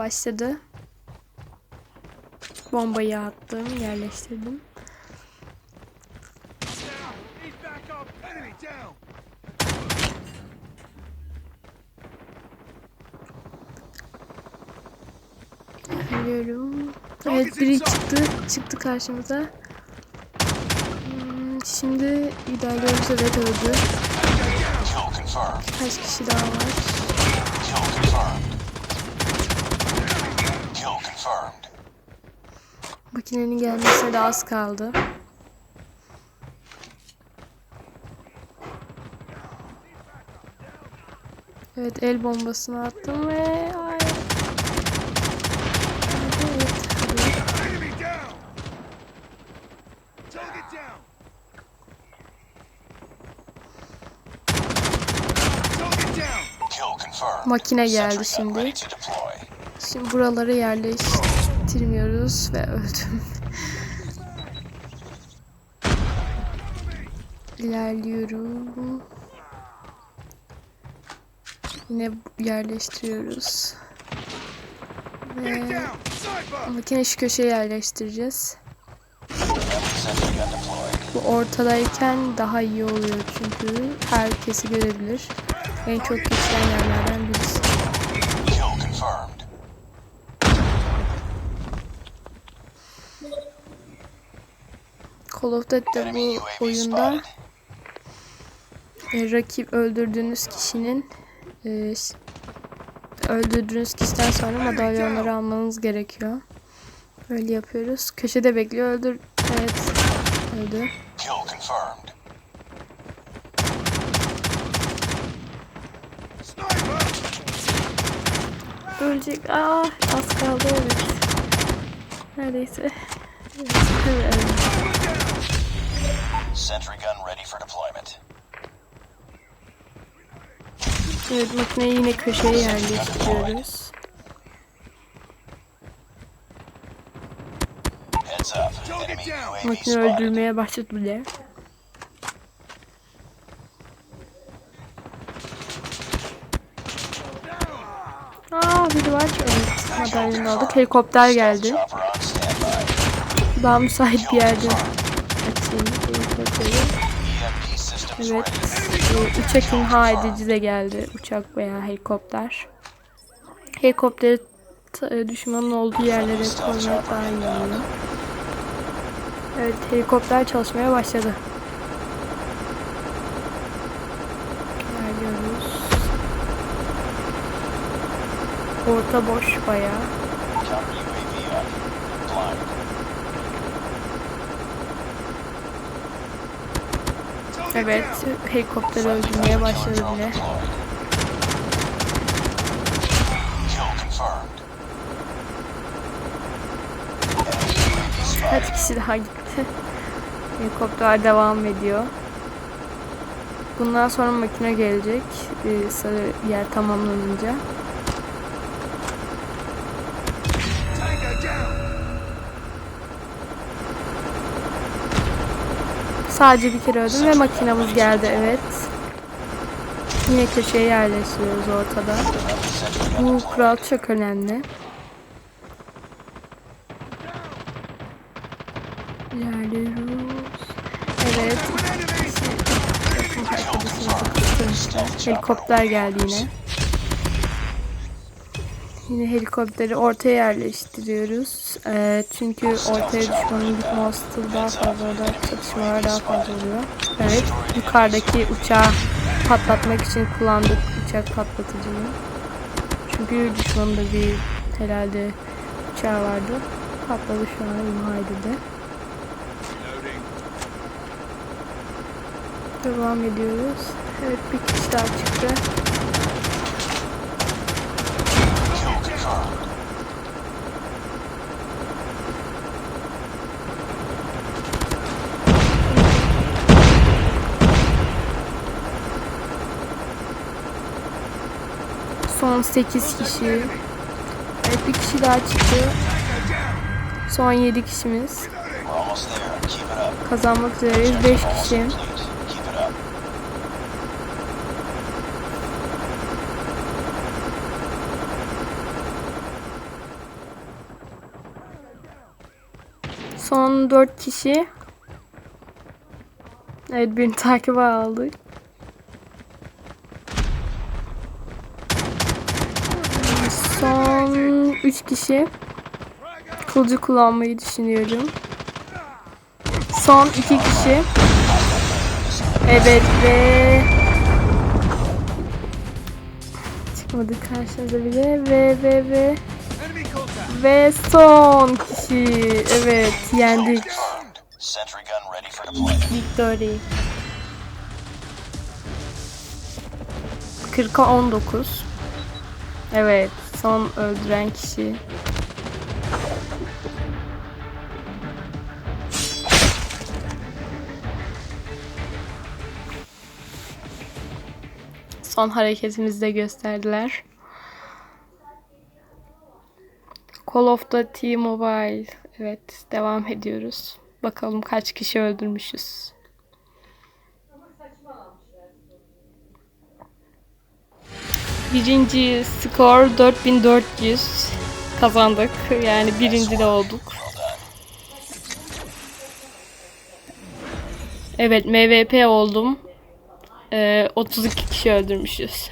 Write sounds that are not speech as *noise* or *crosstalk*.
başladı. Bombayı attım, yerleştirdim. Geliyorum. Evet biri çıktı. Çıktı karşımıza. Hmm, Şimdi ilerliyoruz evet öldü. Kaç kişi daha var? Makinenin gelmesine de az kaldı. Evet el bombasını attım ve ay. Evet. Makine geldi şimdi. Şimdi buraları yerleştirmiyoruz ve öldüm. *laughs* İlerliyorum. Yine yerleştiriyoruz. Ve makine şu köşeye yerleştireceğiz. Bu ortadayken daha iyi oluyor çünkü herkesi görebilir. En çok geçen yerlerden birisi. Call of Duty'de bu oyunda e, rakip öldürdüğünüz kişinin e, öldürdüğünüz kişiden sonra madalyonları almanız gerekiyor. Öyle yapıyoruz. Köşede bekliyor. Öldür. Evet. Öldü. Ölecek. Aa, az kaldı evet. Neredeyse. Sentry gun ready for deployment. Evet makineyi yine köşeye yerleştiriyoruz. Makine öldürmeye başladı bile. Aa biri var. Evet madalyonu aldık. Helikopter geldi. Daha müsait bir yerde açayım Evet. Uçak imha edici de geldi. Uçak veya helikopter. Helikopteri e, düşmanın olduğu yerlere koymak daha iyi oluyor. Evet helikopter çalışmaya başladı. Orta boş bayağı. Evet helikopteri öldürmeye başladı bile. Kaç kişi daha gitti? Helikopter devam ediyor. Bundan sonra makine gelecek. Ee, sarı yer tamamlanınca. Sadece bir kere öldüm ve makinamız geldi evet. Yine köşeye yerleştiriyoruz ortada. Bu kural çok önemli. İlerliyoruz. Evet. Helikopter geldi yine. Yine helikopteri ortaya yerleştiriyoruz. Ee, çünkü ortaya düşmanın gitme olasılığı daha fazla orada çatışmalar daha fazla oluyor. Evet. Yukarıdaki uçağı patlatmak için kullandık uçak patlatıcını. Çünkü düşmanın da bir herhalde uçağı vardı. Patladı şu an imha edildi. Devam ediyoruz. Evet bir kişi daha çıktı. Son 8 kişi. Evet bir kişi daha çıktı. Son 7 kişimiz. Kazanmak üzereyiz. 5 kişi. Son 4 kişi. Evet birini takibe aldık. 3 kişi. Kılıcı kullanmayı düşünüyorum. Son 2 kişi. Evet ve çıkmadı karşımıza bile ve ve ve ve son kişi. Evet yendik. Victory. 40'a 19. Evet, son öldüren kişi. Son hareketimizi de gösterdiler. Call of Duty Mobile. Evet, devam ediyoruz. Bakalım kaç kişi öldürmüşüz. Birinci skor 4400 kazandık. Yani birinci de olduk. Evet MVP oldum. Ee, 32 kişi öldürmüşüz.